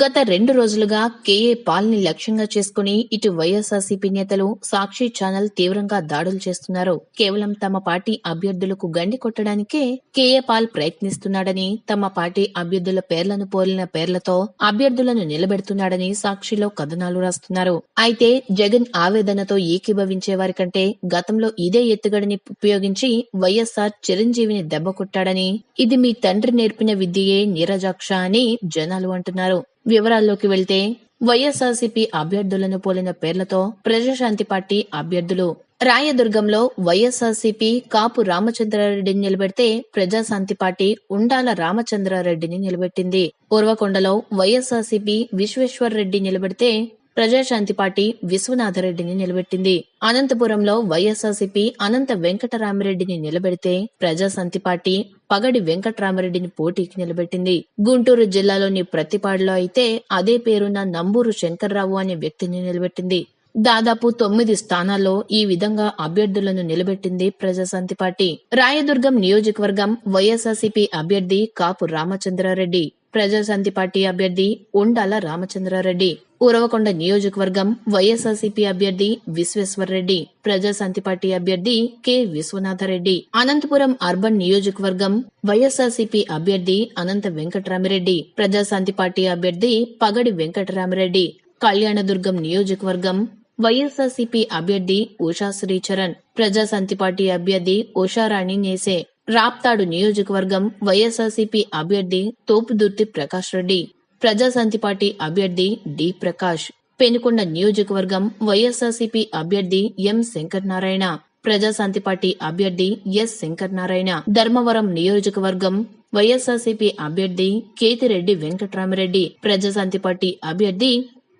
గత రెండు రోజులుగా కేఏ పాల్ని లక్ష్యంగా చేసుకుని ఇటు వైఎస్ఆర్సీపీ నేతలు సాక్షి ఛానల్ తీవ్రంగా దాడులు చేస్తున్నారు. కేవలం తమ పార్టీ అభ్యర్థులకు గండి కొట్టడానికే కేఏ పాల్ ప్రయత్నిస్తున్నాడని తమ పార్టీ అభ్యర్థుల పేర్లను పోలిన పేర్లతో అభ్యర్థులను నిలబెడుతున్నాడని సాక్షిలో కథనాలు రాస్తున్నారు. అయితే జగన్ ఆవేదనతో ఏకీభవించే వారి కంటే గతంలో ఇదే ఎత్తుగడని ఉపయోగించి వైఎస్ఆర్ చిరంజీవిని దెబ్బ కొట్టాడని ఇది మీ తండ్రి నేర్పిన విద్యయే నీరజాక్ష అని జనాలు అంటున్నారు. వివరాల్లోకి వెళ్తే వైఎస్ఆర్సీపీ అభ్యర్థులను పోలిన పేర్లతో ప్రజాశాంతి పార్టీ అభ్యర్థులు. రాయదుర్గంలో వైఎస్ఆర్సీపీ కాపు రామచంద్రారెడ్డిని నిలబెడితే ప్రజాశాంతి పార్టీ ఉండాల రామచంద్రారెడ్డిని నిలబెట్టింది. పూర్వకొండలో వైఎస్ఆర్సీపీ విశ్వేశ్వర్ రెడ్డి నిలబెడితే ప్రజాశాంతి పార్టీ విశ్వనాథరెడ్డిని నిలబెట్టింది. అనంతపురంలో వైఎస్ఆర్సీపీ అనంత వెంకటరామిరెడ్డిని నిలబెడితే ప్రజాశాంతి పార్టీ పగడి వెంకటరామరెడ్డిని పోటీకి నిలబెట్టింది. గుంటూరు జిల్లాలోని ప్రతిపాడులో అయితే అదే పేరున్న నంబూరు శంకర్రావు అనే వ్యక్తిని నిలబెట్టింది. దాదాపు తొమ్మిది స్థానాల్లో ఈ విధంగా అభ్యర్థులను నిలబెట్టింది ప్రజాశాంతి పార్టీ. రాయదుర్గం నియోజకవర్గం వైఎస్ఆర్సీపీ అభ్యర్థి కాపు రామచంద్రారెడ్డి ప్రజాశాంతి పార్టీ అభ్యర్థి ఉండాల రామచంద్రారెడ్డి ఉరవకొండ నియోజకవర్గం వైఎస్ఆర్సీపీ అభ్యర్థి విశ్వేశ్వరరెడ్డి ప్రజాశాంతి పార్టీ అభ్యర్థి కె విశ్వనాథరెడ్డి అనంతపురం అర్బన్ నియోజకవర్గం వైఎస్ఆర్సీపీ అభ్యర్థి అనంత వెంకటరామిరెడ్డి ప్రజాశాంతి పార్టీ అభ్యర్థి పగడి వెంకటరామిరెడ్డి కళ్యాణదుర్గం నియోజకవర్గం వైఎస్ఆర్సీపీ అభ్యర్థి ఉషా శ్రీచరణ్ ప్రజాశాంతి పార్టీ అభ్యర్థి ఉషారాణి నేసే రాప్తాడు నియోజకవర్గం వైఎస్ఆర్సీపీ అభ్యర్థి తోపుదుర్తి ప్రకాష్ రెడ్డి ప్రజాశాంతి పార్టీ అభ్యర్థి డి ప్రకాష్ పెనుకొండ నియోజకవర్గం వైఎస్ఆర్సీపీ అభ్యర్థి ఎం శంకర్ నారాయణ ప్రజాశాంతి పార్టీ అభ్యర్థి ఎస్ శంకర్ నారాయణ ధర్మవరం నియోజకవర్గం వైఎస్ఆర్సీపీ అభ్యర్థి కేతిరెడ్డి వెంకట్రామిరెడ్డి ప్రజాశాంతి పార్టీ అభ్యర్థి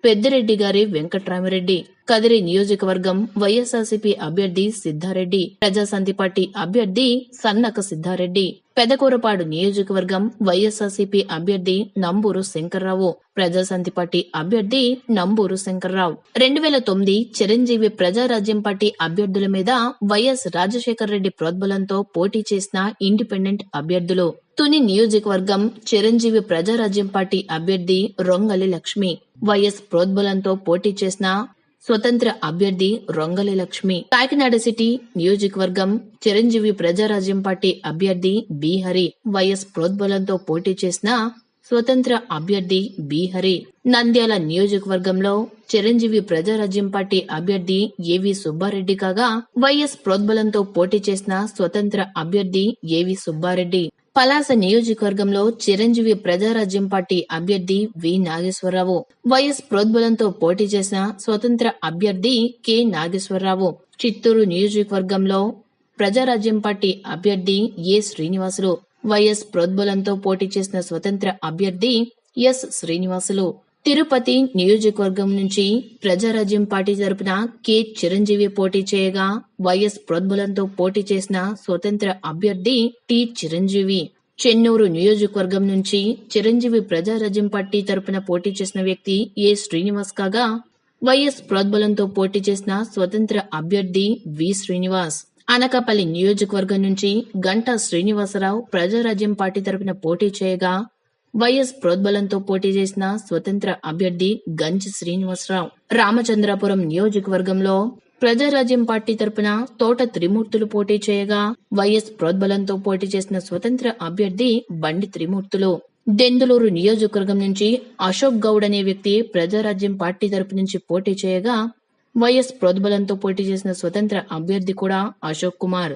పెద్దిరెడ్డి గారి వెంకట్రామిరెడ్డి కదిరి నియోజకవర్గం వైఎస్ఆర్సీపీ అభ్యర్థి సిద్ధారెడ్డి ప్రజాశాంతి పార్టీ అభ్యర్థి సన్నక సిద్ధారెడ్డి పెదకూరపాడు నియోజకవర్గం వైఎస్ఆర్సీపీ అభ్యర్థి నంబూరు శంకర్రావు ప్రజాశాంతి పార్టీ అభ్యర్థి నంబూరు శంకర్రావు. రెండు వేల తొమ్మిది చిరంజీవి ప్రజారాజ్యం పార్టీ అభ్యర్థుల మీద వైఎస్ రాజశేఖర రెడ్డి ప్రోద్బలంతో పోటీ చేసిన ఇండిపెండెంట్ అభ్యర్థులు. తుని నియోజకవర్గం చిరంజీవి ప్రజారాజ్యం పార్టీ అభ్యర్థి రొంగలి లక్ష్మి వైఎస్ ప్రోద్బలంతో పోటీ చేసిన స్వతంత్ర అభ్యర్థి రొంగలి లక్ష్మి. కాకినాడ సిటీ నియోజకవర్గం చిరంజీవి ప్రజారాజ్యం పార్టీ అభ్యర్థి బీహరి. వైఎస్ ప్రోద్బలంతో పోటీ చేసిన స్వతంత్ర అభ్యర్థి బీహరి. నంద్యాల నియోజకవర్గంలో చిరంజీవి ప్రజారాజ్యం పార్టీ అభ్యర్థి ఏవి సుబ్బారెడ్డి కాగా వైఎస్ ప్రోద్బలంతో పోటీ చేసిన స్వతంత్ర అభ్యర్థి ఏవి సుబ్బారెడ్డి. పలాస నియోజకవర్గంలో చిరంజీవి ప్రజారాజ్యం పార్టీ అభ్యర్థి వి నాగేశ్వరరావు. వైఎస్ ప్రోద్బలంతో పోటీ చేసిన స్వతంత్ర అభ్యర్థి కె నాగేశ్వరరావు. చిత్తూరు నియోజకవర్గంలో ప్రజారాజ్యం పార్టీ అభ్యర్థి ఏ శ్రీనివాసులు. వైఎస్ ప్రోద్బలంతో పోటీ చేసిన స్వతంత్ర అభ్యర్థి ఎస్ శ్రీనివాసులు. తిరుపతి నియోజకవర్గం నుంచి ప్రజారాజ్యం పార్టీ తరపున కె. చిరంజీవి పోటీ చేయగా వైఎస్ ప్రోద్బలంతో పోటీ చేసిన స్వతంత్ర అభ్యర్థి టి. చిరంజీవి. చెన్నూరు నియోజకవర్గం నుంచి చిరంజీవి ప్రజారాజ్యం పార్టీ తరపున పోటీ చేసిన వ్యక్తి ఏ. శ్రీనివాస్ కాగా వైఎస్ ప్రోద్బలంతో పోటీ చేసిన స్వతంత్ర అభ్యర్థి వి. శ్రీనివాస్. అనకాపల్లి నియోజకవర్గం నుంచి గంటా శ్రీనివాసరావు ప్రజారాజ్యం పార్టీ తరపున పోటీ చేయగా వైఎస్ ప్రోద్బలంతో పోటీ చేసిన స్వతంత్ర అభ్యర్థి గంజ్ శ్రీనివాసరావు. రామచంద్రాపురం నియోజకవర్గంలో ప్రజారాజ్యం పార్టీ తరపున తోట త్రిమూర్తులు పోటీ చేయగా వైఎస్ ప్రోద్బలంతో పోటీ చేసిన స్వతంత్ర అభ్యర్థి బండి త్రిమూర్తులు. దెందులూరు నియోజకవర్గం నుంచి అశోక్ గౌడ్ అనే వ్యక్తి ప్రజారాజ్యం పార్టీ తరపు నుంచి పోటీ చేయగా వైఎస్ ప్రోద్బలంతో పోటీ చేసిన స్వతంత్ర అభ్యర్థి కూడా అశోక్ కుమార్.